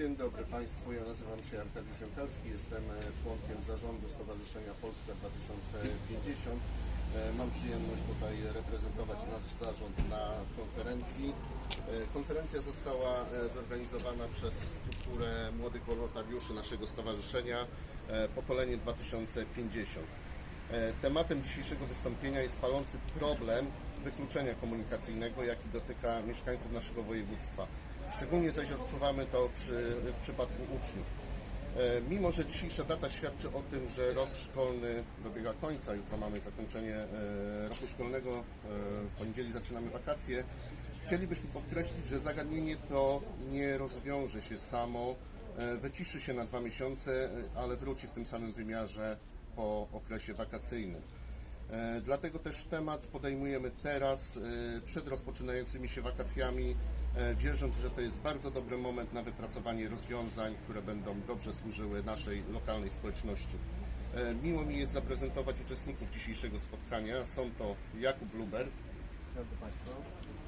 Dzień dobry Państwu, ja nazywam się Arkadiusz Jankalski, jestem e, członkiem zarządu Stowarzyszenia Polska 2050. E, Mam przyjemność tutaj reprezentować nasz zarząd na konferencji. E, Konferencja została zorganizowana przez strukturę młodych wolontariuszy naszego stowarzyszenia Pokolenie 2050. E, Tematem dzisiejszego wystąpienia jest palący problem wykluczenia komunikacyjnego, jaki dotyka mieszkańców naszego województwa. Szczególnie zaś odczuwamy to przy, w przypadku uczniów. E, Mimo, że dzisiejsza data świadczy o tym, że rok szkolny dobiega końca, jutro mamy zakończenie e, roku szkolnego, e, w poniedzieli zaczynamy wakacje, chcielibyśmy podkreślić, że zagadnienie to nie rozwiąże się samo, wyciszy się na dwa miesiące, ale wróci w tym samym wymiarze po okresie wakacyjnym. E, Dlatego też temat podejmujemy teraz, e, przed rozpoczynającymi się wakacjami, e, wierząc, że to jest bardzo dobry moment na wypracowanie rozwiązań, które będą dobrze służyły naszej lokalnej społeczności. Miło mi jest zaprezentować uczestników dzisiejszego spotkania. Są to Jakub Luber,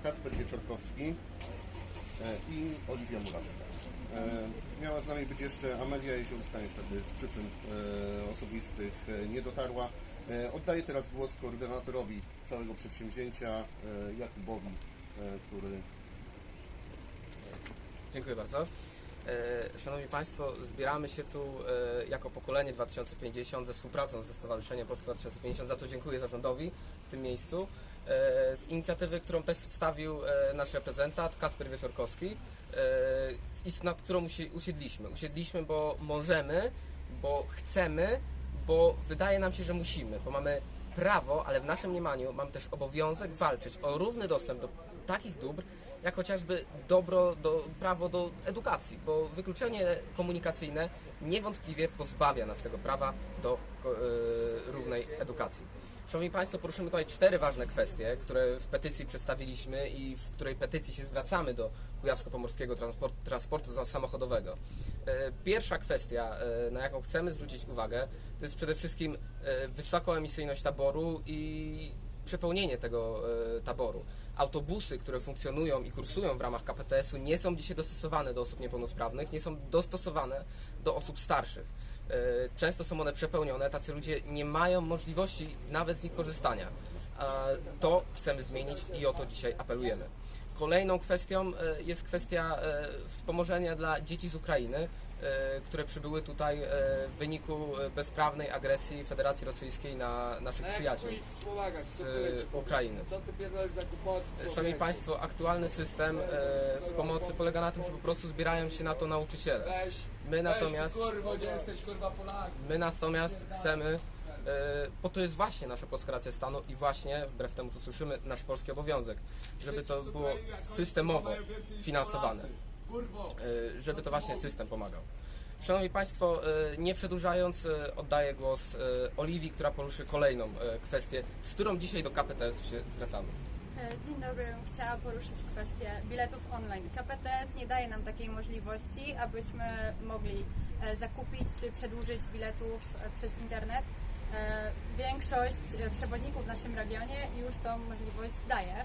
Kacper Wieczorkowski i Oliwia Murawska. E, Miała z nami być jeszcze Amelia Jeziorska, niestety z przyczyn osobistych nie dotarła. E, Oddaję teraz głos koordynatorowi całego przedsięwzięcia, e, Jakubowi, e, który dziękuję bardzo. Szanowni Państwo, zbieramy się tu jako pokolenie 2050 ze współpracą ze Stowarzyszeniem Polska 2050. Za to dziękuję zarządowi w tym miejscu. Z inicjatywy, którą też przedstawił nasz reprezentant Kacper Wieczorkowski i nad którą usi- usiedliśmy. Usiedliśmy, bo możemy, bo chcemy, bo wydaje nam się, że musimy, bo mamy prawo, ale w naszym mniemaniu mamy też obowiązek walczyć o równy dostęp do takich dóbr, jak chociażby dobro, do, prawo do edukacji, bo wykluczenie komunikacyjne niewątpliwie pozbawia nas tego prawa do e, równej edukacji. Szanowni Państwo, poruszymy tutaj cztery ważne kwestie, które w petycji przedstawiliśmy i w której petycji się zwracamy do Kujawsko-Pomorskiego Transport, Transportu Samochodowego. E, Pierwsza kwestia, e, na jaką chcemy zwrócić uwagę, to jest przede wszystkim e, wysokoemisyjność taboru i przepełnienie tego taboru. Autobusy, które funkcjonują i kursują w ramach KPTS-u nie są dzisiaj dostosowane do osób niepełnosprawnych, nie są dostosowane do osób starszych. Często są one przepełnione, tacy ludzie nie mają możliwości nawet z nich korzystania. To chcemy zmienić i o to dzisiaj apelujemy. Kolejną kwestią e, jest kwestia e, wspomożenia dla dzieci z Ukrainy, e, które przybyły tutaj w wyniku bezprawnej agresji Federacji Rosyjskiej na naszych przyjaciół z Ukrainy. Szanowni? Państwo, aktualny system e, w pomocy polega na tym, że po prostu zbierają się na to nauczyciele. My natomiast, my natomiast chcemy, bo to jest właśnie nasza polska stanu i właśnie, wbrew temu co słyszymy, nasz polski obowiązek, żeby to było systemowo finansowane. E, żeby to właśnie system pomagał. Szanowni Państwo, e, nie przedłużając, e, oddaję głos e, Oliwii, która poruszy kolejną e, kwestię, z którą dzisiaj do KPTS się zwracamy. E, Dzień dobry, chciałam poruszyć kwestię biletów online. KPTS nie daje nam takiej możliwości, abyśmy mogli e, zakupić czy przedłużyć biletów e, przez internet. E, Większość e, przewoźników w naszym regionie już tą możliwość daje.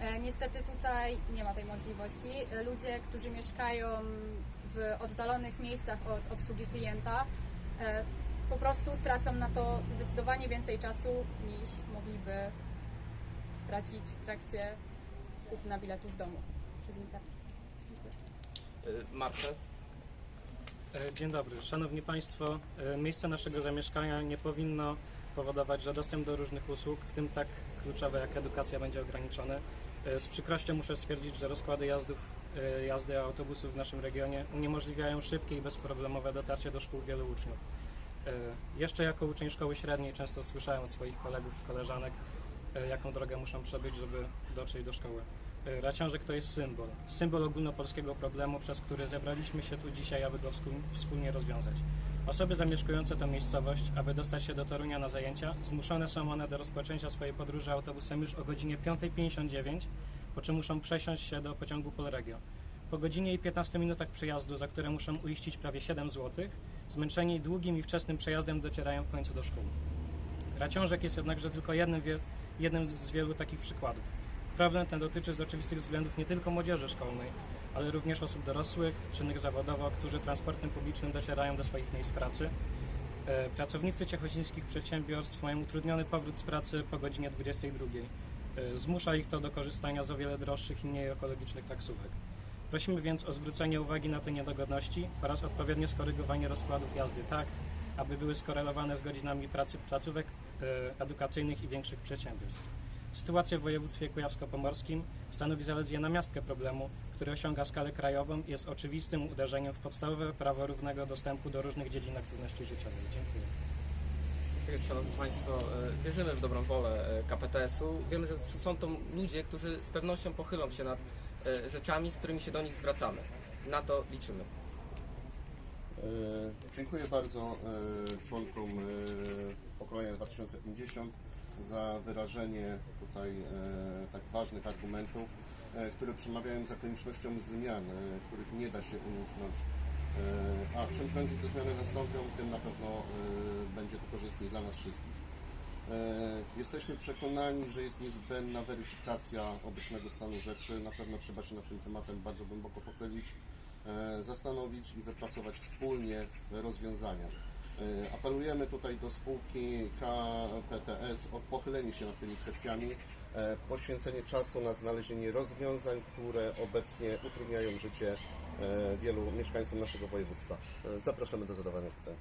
E, Niestety tutaj nie ma tej możliwości. Ludzie, którzy mieszkają w oddalonych miejscach od obsługi klienta, po prostu tracą na to zdecydowanie więcej czasu niż mogliby stracić w trakcie kupna biletu w domu przez internet. Dziękuję. E, Dzień dobry. Szanowni Państwo, e, miejsce naszego zamieszkania nie powinno powodować, że dostęp do różnych usług, w tym tak kluczowe jak edukacja, będzie ograniczony. E, Z przykrością muszę stwierdzić, że rozkłady jazdów, jazdy autobusów w naszym regionie uniemożliwiają szybkie i bezproblemowe dotarcie do szkół wielu uczniów. Jeszcze jako uczeń szkoły średniej często słyszałem od swoich kolegów i koleżanek, jaką drogę muszą przebyć, żeby dotrzeć do szkoły. E, Raciążek to jest symbol. Symbol ogólnopolskiego problemu, przez który zebraliśmy się tu dzisiaj, aby go wspól- wspólnie rozwiązać. Osoby zamieszkujące tę miejscowość, aby dostać się do Torunia na zajęcia, zmuszone są one do rozpoczęcia swojej podróży autobusem już o godzinie 5.59, po czym muszą przesiąść się do pociągu Polregio. Po godzinie i 15 minutach przejazdu, za które muszą uiścić prawie 7 zł, zmęczeni długim i wczesnym przejazdem docierają w końcu do szkół. Raciążek jest jednakże tylko jednym, jednym z wielu takich przykładów. Problem ten dotyczy z oczywistych względów nie tylko młodzieży szkolnej, ale również osób dorosłych, czynnych zawodowo, którzy transportem publicznym docierają do swoich miejsc pracy. E, Pracownicy ciechocińskich przedsiębiorstw mają utrudniony powrót z pracy po godzinie 22. E, Zmusza ich to do korzystania z o wiele droższych i mniej ekologicznych taksówek. Prosimy więc o zwrócenie uwagi na te niedogodności oraz odpowiednie skorygowanie rozkładów jazdy tak, aby były skorelowane z godzinami pracy placówek e, edukacyjnych i większych przedsiębiorstw. Sytuacja w województwie kujawsko-pomorskim stanowi zaledwie namiastkę problemu, który osiąga skalę krajową i jest oczywistym uderzeniem w podstawowe prawo równego dostępu do różnych dziedzin aktywności życiowej. Dziękuję. Szanowni Państwo, e, wierzymy w dobrą wolę e, KPTS-u. Wiemy, że są to ludzie, którzy z pewnością pochylą się nad e, rzeczami, z którymi się do nich zwracamy. Na to liczymy. Dziękuję bardzo członkom pokolenia 2050 za wyrażenie tutaj e, tak ważnych argumentów, e, które przemawiają za koniecznością zmian, e, których nie da się uniknąć. A czym prędzej te zmiany nastąpią, tym na pewno będzie to korzystniej dla nas wszystkich. Jesteśmy przekonani, że jest niezbędna weryfikacja obecnego stanu rzeczy. Na pewno trzeba się nad tym tematem bardzo głęboko pochylić, zastanowić i wypracować wspólnie rozwiązania. E, Apelujemy tutaj do spółki KPTS o pochylenie się nad tymi kwestiami, e, poświęcenie czasu na znalezienie rozwiązań, które obecnie utrudniają życie e, wielu mieszkańcom naszego województwa. Zapraszamy do zadawania pytań.